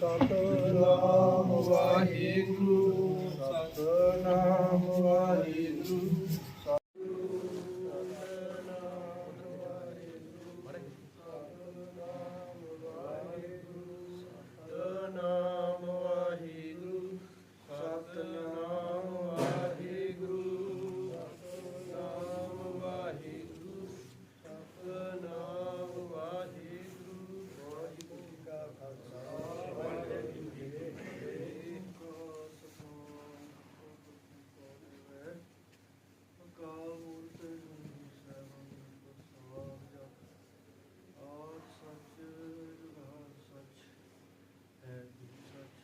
ਸਤਨਾਮ ਵਾਹਿਗੁਰੂ ਸਤਨਾਮ ਵਾਹਿਗੁਰੂ ਸਤਨਾਮ ਵਾਹਿਗੁਰੂ ਸਤਨਾਮ ਵਾਹਿਗੁਰੂ ਸਤਨਾਮ ਵਾਹਿਗੁਰੂ ਸਤਨਾਮ ਵਾਹਿਗੁਰੂ ਵਾਹਿਗੁਰੂ ਜੀ ਕਾ ਖਾਲਸਾ ਵਾਹਿਗੁਰੂ ਜੀ ਕੀ ਫਤਿਹ ਅਕਾਲ ਮੂਰਤ ਸੈਭੰ ਸਵਾਜਾ ਆਦ ਸੱਚ ਜੁਗਾਦ ਸੱਚ ਹੈ ਵੀ ਸੱਚ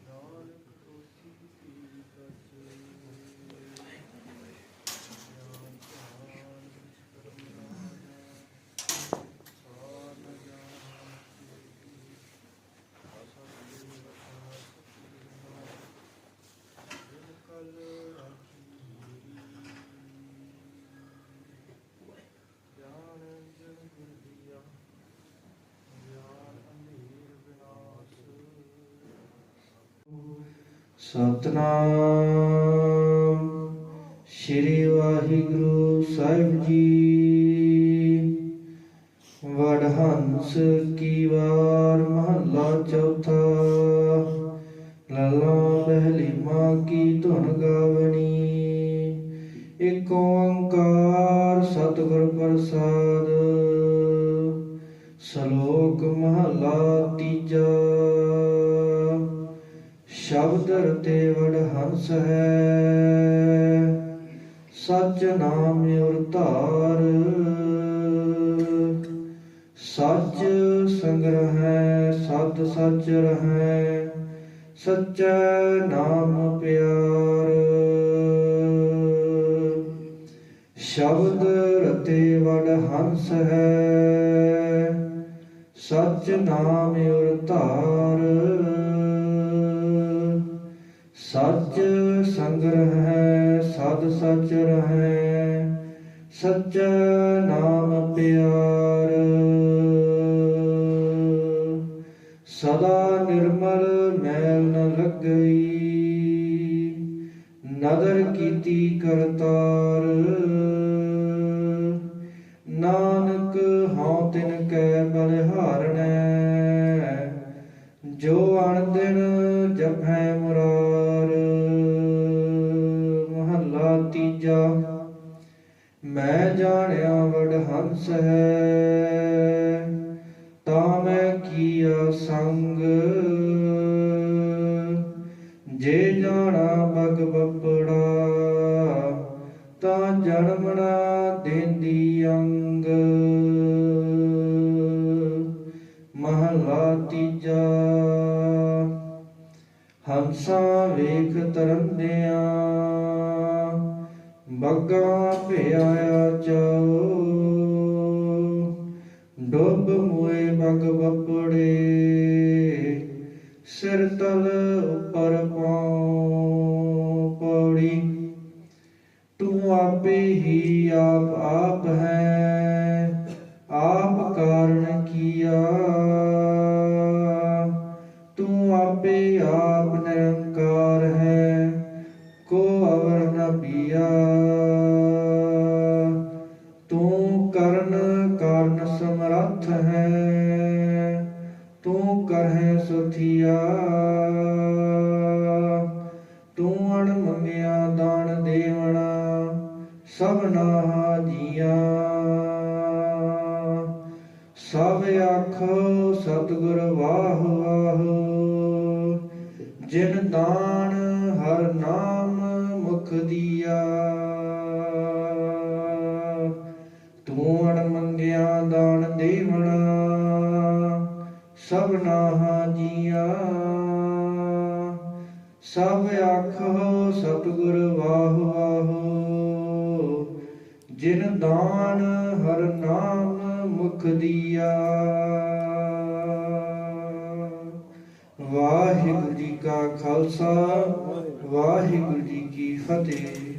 ਨਾਨਕ ਹੋਸੀ ਪੀ ਸੱਚ ਗਿਆਨ ਧਿਆਨ ਵਿਚ ਕਰਮ ਰਾਜਾ ਸਾਰ ਨ ਜਾਣ ਕੀ ਅਸਤਿ ਵਸਾ ਦਿਨ ਕਲ ਰਾਖੀ ਗਿਆਨ ਜਨ ਗੁਰ ਦੀਆ ਗਿਆਨ ਅੰਧੇਰ ਵਿਨਾਸ਼ ਸਤਨਾਮ। ਸ੍ਰੀ ਵਾਹਿਗੁਰੂ ਸਾਹਿਬ ਜੀ। ਵਡਹੰਸ ਕੀ ਵਾਰ ਮਹੱਲਾ ਚੌਥਾ। ਲੱਲਾ ਪਹਿਲੀ ਮਾਂ ਕੀ ਧੁਨ ਗਾਵਣੀ ਏਕ ਓੰਕਾਰ ਸਤਿਗੁਰ ਪ੍ਰਸਾਦ। ਸ਼ਲੋਕ ਮਹਲਾ ਤੀਜਾ। ਸ਼ਬਦ ਰਤੇ ਵਡ ਹੰਸ ਹੈ। ਸਚ ਨਾਮ ਉਰ ਧਾਰ। ਸੱਚ ਸੰਗ੍ਰਹਿ ਹੈ, ਸਤ ਸੱਚ ਰਹੈ। ਸਚੈ ਨਾਮ ਪਿਆਰ। ਸ਼ਬਦ ਰਤੇ ਵਡ ਹੰਸ ਹੈ। ਸੱਚ ਨਾਮ ਉਰ ਧਾਰ। ਸੱਚ ਸੰਗ ਹੈ ਸਦ ਸਚ ਰਹੈ, ਸੱਚ ਨਾਮ ਪਿਆਰ। ਸਦਾ ਨਿਰਮਲ ਮੈਲ ਨ ਲੱਗਈ, ਨਦਰ ਕੀਤੀ ਕਰਤਾਰ। ਨਾਨਕ ਹਉ ਤਿਨ ਕੈ ਬਲਿਹਾਰਣੈ ਜੋ ਅਣ ਦਿਨ ਜਪੈ ਮੁਰਾਰ। ਮੈਂ ਜਾਣਿਆ ਵਡ ਹੰਸ ਹੈ, ਤਾਂ ਮੈਂ ਕੀਆ ਸੰਗ? ਜੇ ਜਾਣਾ ਬਗ ਬੱਪੜਾ, ਤਾਂ ਜਨਮਣਾ ਦੇਂਦੀ ਅੰਗ। ਮਹਲਾ ਤੀਜਾ, ਹੰਸਾਂ ਵੇਖ ਤਰੰਦਿਆਂ ਬੱਗਾ ਭਿਆਇਆ ਚਾਓ ਡੁੱਬ ਮੋਏ ਬਗ ਬੱਪੜੇ ਸਿਰ ਤਲ ਉੱਪਰ ਪਾਉ ਪੌੜੀ। ਤੂੰ ਆਪੇ ਹੀ ਆਪ ਆਪ ਹੈ, ਆਪ ਕਾਰਨ ਕੀਆ। ਤੂੰ ਆਪੇ ਆਪ ਨਿਰੰਕਾਰ ਹੈ, ਕੋ ਅਵਰ ਨ ਪੀਆ। ਸੁਥੀਆ। ਤੂੰ ਅਣ ਮੰਗਿਆ ਦਾਨ ਦੇਵਣਾ ਸਭਨਾ ਜੀਆਂ। ਸਭ ਆਖੋ ਸਤਿਗੁਰ ਵਾਹ ਵਾਹ, ਜਿਨ ਦਾਨ ਹਰ ਨਾਮ ਮੁਖ ਦੀਆ। ਸਭਨਾ ਜੀਆਂ। ਸਭ ਆਖੋ ਸਤਿਗੁਰ ਵਾਹ ਵਾਹ। ਜਿਨ ਦਾਨ ਹਰ ਨਾਮ ਮੁਖ ਦੀਆ। ਵਾਹਿਗੁਰੂ ਜੀ ਕਾ ਖਾਲਸਾ, ਵਾਹਿਗੁਰੂ ਜੀ ਕੀ ਫਤਿਹ।